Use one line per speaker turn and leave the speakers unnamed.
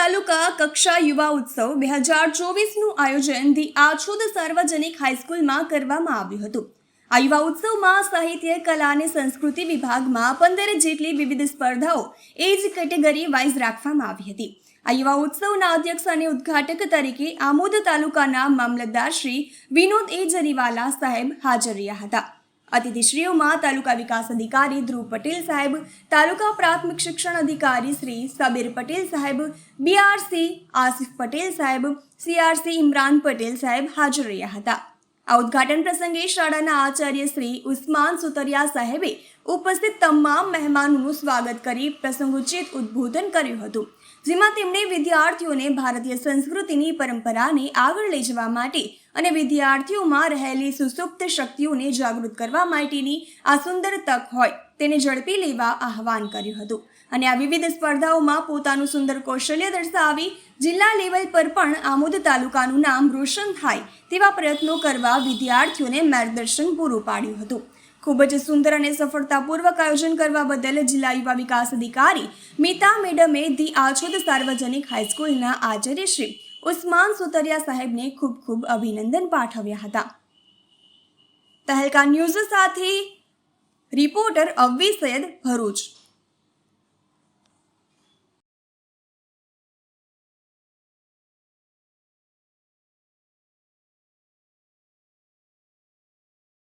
યુવા ઉત્સવ બે હજાર ચોવીસનું આયોજન ધી આછુદ સાર્વજનિક હાઈસ્કૂલમાં કરવામાં આવ્યું હતું. આ યુવા ઉત્સવમાં સાહિત્ય, કલા અને સંસ્કૃતિ વિભાગમાં પંદર જેટલી વિવિધ સ્પર્ધાઓ એજ કેટેગરી વાઇઝ રાખવામાં આવી હતી. આ યુવા ઉત્સવના અધ્યક્ષ અને ઉદ્ઘાટક તરીકે આમોદ તાલુકાના મામલતદાર શ્રી વિનોદ એ જરીવાલા સાહેબ હાજર રહ્યા હતા. અતિથિશ્રીઓમાં તાલુકા વિકાસ અધિકારી ધ્રુવ પટેલ સાહેબ, તાલુકા પ્રાથમિક શિક્ષણ અધિકારી શ્રી સબીર પટેલ સાહેબ બીઆરસી આસિફ પટેલ સાહેબ સીઆરસી ઇમરાન પટેલ સાહેબ હાજર રહ્યા હતા. આ ઉદઘાટન પ્રસંગે શાળાના આચાર્ય શ્રી ઉસ્માન સુતરિયા સાહેબે ઉપસ્થિત તમામ મહેમાનોનું સ્વાગત કરી પ્રસંગોચિત ઉદ્બોધન કર્યું હતું. જેમાં તેમણે વિદ્યાર્થીઓને ભારતીય સંસ્કૃતિની પરંપરાને આગળ લઈ જવા માટે અને વિદ્યાર્થીઓમાં રહેલી સુસુપ્ત શક્તિઓને જાગૃત કરવા માટેની આ સુંદર તક હોય તેને ઝડપી લેવા આહવાન કર્યું હતું. અને આ વિવિધ સ્પર્ધાઓમાં પોતાનું સુંદર કૌશલ્ય દર્શાવી જિલ્લા લેવલ પર પણ આમોદ તાલુકાનું નામ રોશન થાય તેવા પ્રયત્નો કરવા વિદ્યાર્થીઓને માર્ગદર્શન પૂરું પાડ્યું હતું. ખૂબ જ સુંદર અને સફળતાપૂર્વક આયોજન કરવા બદલ જિલ્લા યુવા વિકાસ અધિકારી મિતા મેડમે ધી આછોદ સાર્વજનિક હાઈસ્કૂલના આચાર્ય શ્રી ઉસ્માન સુતરિયા સાહેબને ખૂબ ખૂબ અભિનંદન પાઠવ્યા હતા. તહેલકા ન્યૂઝ સાથે રિપોર્ટર અવ્વી સૈયદ ભરૂચ.